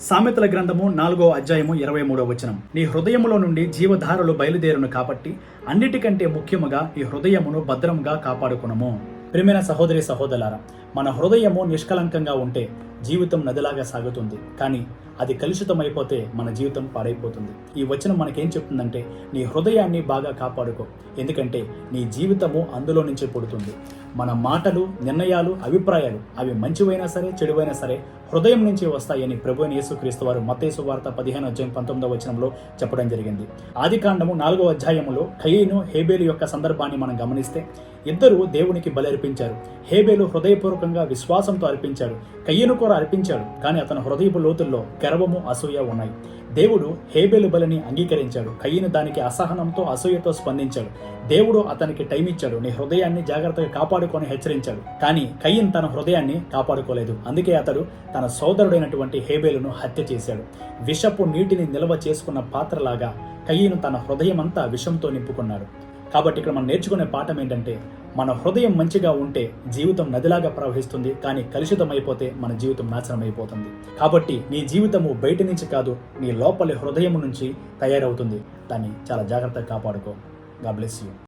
సామెతల గ్రంథము నాలుగో అధ్యాయము ఇరవై మూడో వచనం. నీ హృదయములో నుండి జీవధారలు బయలుదేరును కాబట్టి అన్నిటికంటే ముఖ్యముగా ఈ హృదయమును భద్రంగా కాపాడుకునము. ప్రియమైన సహోదరి సహోదరులారా మన హృదయము నిష్కలంకంగా ఉంటే జీవితం నదిలాగా సాగుతుంది. కానీ అది కలుషితమైపోతే మన జీవితం పాడైపోతుంది. ఈ వచనం మనకేం చెప్తుందంటే నీ హృదయాన్ని బాగా కాపాడుకో. ఎందుకంటే నీ జీవితము అందులో నుంచే పుడుతుంది. మన మాటలు నిర్ణయాలు అభిప్రాయాలు అవి మంచివైనా సరే చెడువైనా సరే హృదయం నుంచి వస్తాయని ప్రభు యేసుక్రీస్తు వారు మతేసు వార్త పదిహేను అధ్యాయం పంతొమ్మిదవ వచనంలో చెప్పడం జరిగింది. ఆది కాండము నాలుగో అధ్యాయములో కయ్యను హేబేలు యొక్క సందర్భాన్ని మనం గమనిస్తే ఇద్దరు దేవునికి బలి అర్పించారు హేబేలు హృదయపూర్వకంగా విశ్వాసంతో అర్పించాడు. కయ్యను కూడా అర్పించాడు. కానీ అతను హృదయపు లోతుల్లో గర్వము అసూయ ఉన్నాయి దేవుడు హేబేలు బలిని అంగీకరించాడు. కయ్యను దానికి అసహనంతో అసూయతో స్పందించాడు. దేవుడు అతనికి టైం ఇచ్చాడు. నీ హృదయాన్ని జాగ్రత్తగా కాపాడుకొని హెచ్చరించాడు. కానీ కయ్యన్ తన హృదయాన్ని కాపాడుకోలేదు. అందుకే అతడు తన సోదరుడైనటువంటి హేబేలును హత్య చేశాడు. విషపు నీటిని నిల్వ చేసుకున్న పాత్రలాగా కయ్యను తన హృదయమంతా విషంతో నింపుకున్నాడు. కాబట్టి ఇక్కడ మనం నేర్చుకునే పాఠం ఏంటంటే మన హృదయం మంచిగా ఉంటే జీవితం నదిలాగా ప్రవహిస్తుంది కానీ కలుషితమైపోతే మన జీవితం నాశనం అయిపోతుంది కాబట్టి నీ జీవితము బయట నుంచి కాదు నీ లోపలి హృదయం నుంచి తయారవుతుంది. దాన్ని చాలా జాగ్రత్తగా కాపాడుకో. గా బ్లెస్ యూ